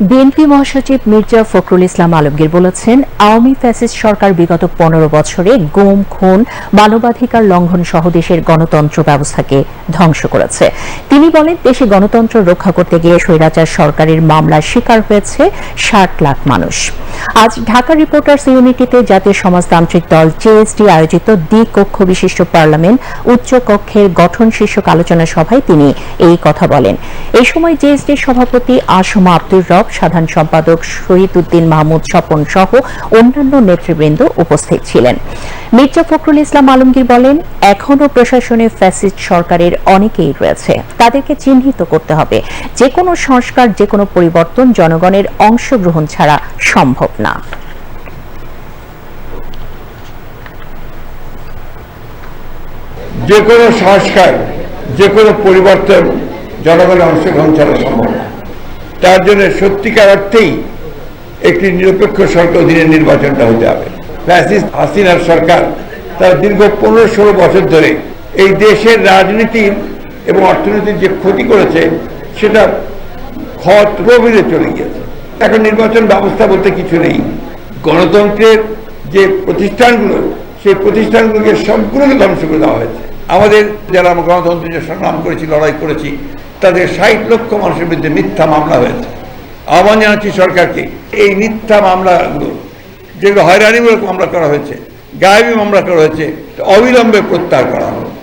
BNP মহাসচিব মির্জা ফখরুল ইসলাম আলমগীর বলেছেন, Awami fascist সরকার বিগত পনেরো বছরে গুম, খুন, মানবাধিকার লঙ্ঘন সহ দেশের গণতন্ত্র ব্যবস্থাকে ধ্বংস করেছে। তিনি বলেন, দেশে গণতন্ত্র রক্ষা করতে গিয়ে স্বৈরাচার সরকারের মামলার শিকার হয়েছে ষাট লাখ মানুষ। আজ ঢাকা রিপোর্টার্স ইউনিটিতে জাতীয় সমাজতান্ত্রিক দল জেএসডি আয়োজিত দ্বি কক্ষ বিশিষ্ট পার্লামেন্ট উচ্চ কক্ষের গঠন শীর্ষক আলোচনা সভায় তিনি এই কথা বলেন। এই সময় জেএসডির সভাপতি আসমা আব্দুর রব সাধারণ সম্পাদক শহীদ উদ্দিন মাহমুদ স্বপন সহ অন্যান্য নেতৃবৃন্দ উপস্থিত ছিলেন। মির্জা ফখরুল ইসলাম আলমগীর বলেন, এখনও প্রশাসনে ফ্যাসিস্ট সরকারের অনেকেই রয়েছে। তাদেরকে চিহ্নিত করতে হবে। যে কোনো সংস্কার যে কোনো পরিবর্তন জনগণের অংশগ্রহণ ছাড়া সম্ভব না। যে কোনো সংস্কার যে কোনো পরিবর্তন জনগণের অংশগ্রহণ ছাড়া সম্ভব না। তার জন্য সত্যিকার অর্থেই একটি নিরপেক্ষ সরকার অধীনে নির্বাচনটা হতে হবে। হাসিনার সরকার তার দীর্ঘ পনেরো ষোলো বছর ধরে এই দেশের রাজনীতির এবং অর্থনীতির যে ক্ষতি করেছে, সেটা ক্ষত গভীরে চলে গিয়েছে। এখন নির্বাচন ব্যবস্থা বলতে কিছু নেই। গণতন্ত্রের যে প্রতিষ্ঠানগুলো, সেই প্রতিষ্ঠানগুলোকে সবগুলোকে ধ্বংস করে দেওয়া হয়েছে। আমাদের যারা গণতন্ত্রের সংগ্রাম করেছি, লড়াই করেছি তাদের ষাট লক্ষ মানুষের বিরুদ্ধে মিথ্যা মামলা হয়েছে। আহ্বান জানাচ্ছি সরকারকে, এই মিথ্যা মামলাগুলো, যেগুলো হয়রানিমূলক মামলা করা হয়েছে, গায়েবী মামলা করা হয়েছে, অবিলম্বে প্রত্যাহার করা হবে